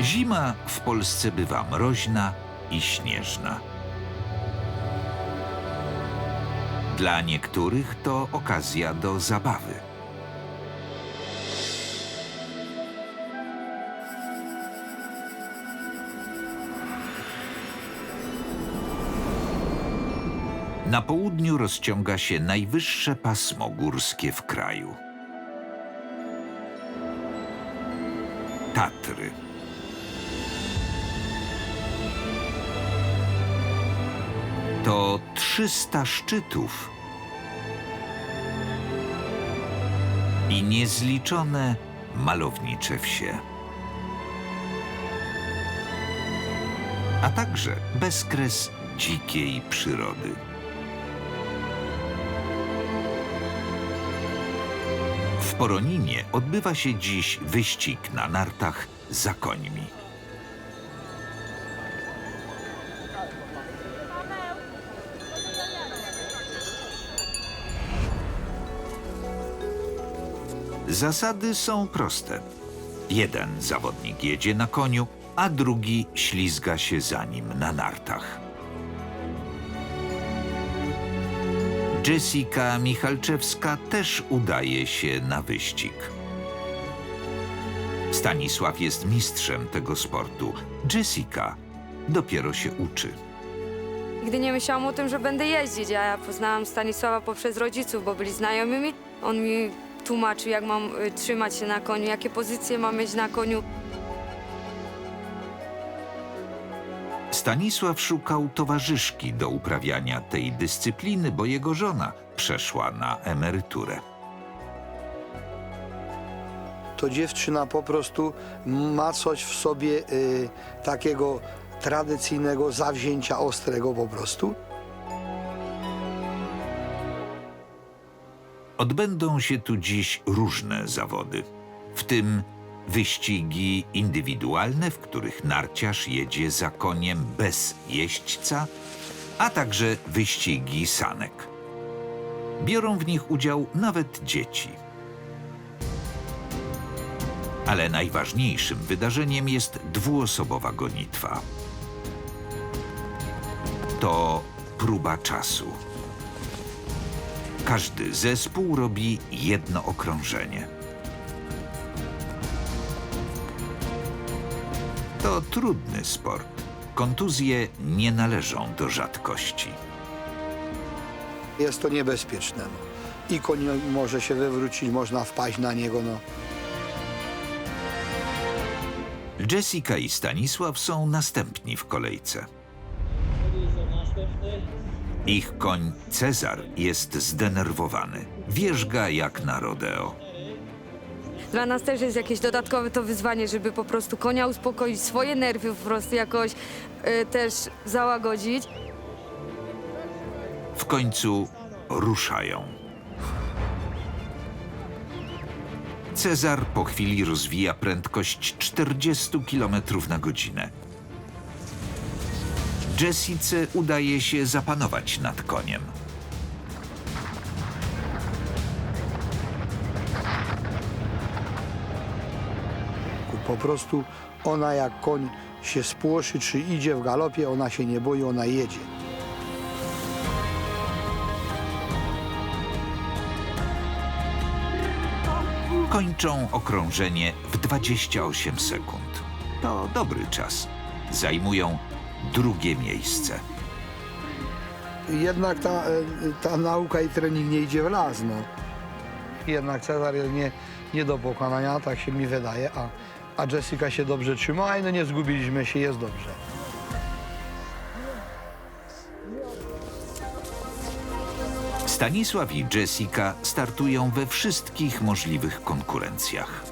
Zima w Polsce bywa mroźna i śnieżna. Dla niektórych to okazja do zabawy. Na południu rozciąga się najwyższe pasmo górskie w kraju. Tatry. To 300 szczytów i niezliczone malownicze wsie. A także bezkres dzikiej przyrody. W Poroninie odbywa się dziś wyścig na nartach za końmi. Zasady są proste. Jeden zawodnik jedzie na koniu, a drugi ślizga się za nim na nartach. Jessica Michalczewska też udaje się na wyścig. Stanisław jest mistrzem tego sportu. Jessica dopiero się uczy. Nigdy nie myślałam o tym, że będę jeździć. a Ja poznałam Stanisława poprzez rodziców, bo byli znajomymi. On mi tłumaczył, jak mam y, trzymać się na koniu, jakie pozycje mam mieć na koniu. Stanisław szukał towarzyszki do uprawiania tej dyscypliny, bo jego żona przeszła na emeryturę. to dziewczyna po prostu ma coś w sobie y, takiego tradycyjnego zawzięcia ostrego po prostu. Odbędą się tu dziś różne zawody, w tym wyścigi indywidualne, w których narciarz jedzie za koniem bez jeźdźca, a także wyścigi sanek. Biorą w nich udział nawet dzieci. Ale najważniejszym wydarzeniem jest dwuosobowa gonitwa. To próba czasu. Każdy zespół robi jedno okrążenie. To trudny sport. Kontuzje nie należą do rzadkości. Jest to niebezpieczne. No. I koń może się wywrócić, można wpaść na niego. No. Jessica i Stanisław są następni w kolejce. Ich koń Cezar jest zdenerwowany. Wierzga jak na rodeo. Dla nas też jest jakieś dodatkowe to wyzwanie, żeby po prostu konia uspokoić, swoje nerwy po prostu jakoś y, też załagodzić. W końcu ruszają. Cezar po chwili rozwija prędkość 40 km na godzinę. Jessice udaje się zapanować nad koniem. Po prostu ona jak koń się spłoszy, czy idzie w galopie, ona się nie boi, ona jedzie. Kończą okrążenie w 28 sekund. To dobry czas. Zajmują drugie miejsce. Jednak ta, e, ta nauka i trening nie idzie w las. No. Jednak Cezar jest nie, nie do pokonania, tak się mi wydaje, a, a Jessica się dobrze trzyma i no nie zgubiliśmy się, jest dobrze. Stanisław i Jessica startują we wszystkich możliwych konkurencjach.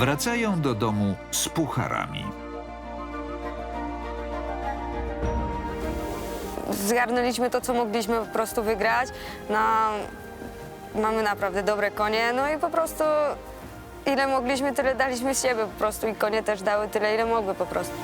Wracają do domu z pucharami. Zgarnęliśmy to, co mogliśmy po prostu wygrać. Na... Mamy naprawdę dobre konie, no i po prostu ile mogliśmy, tyle daliśmy z siebie po prostu i konie też dały tyle, ile mogły po prostu.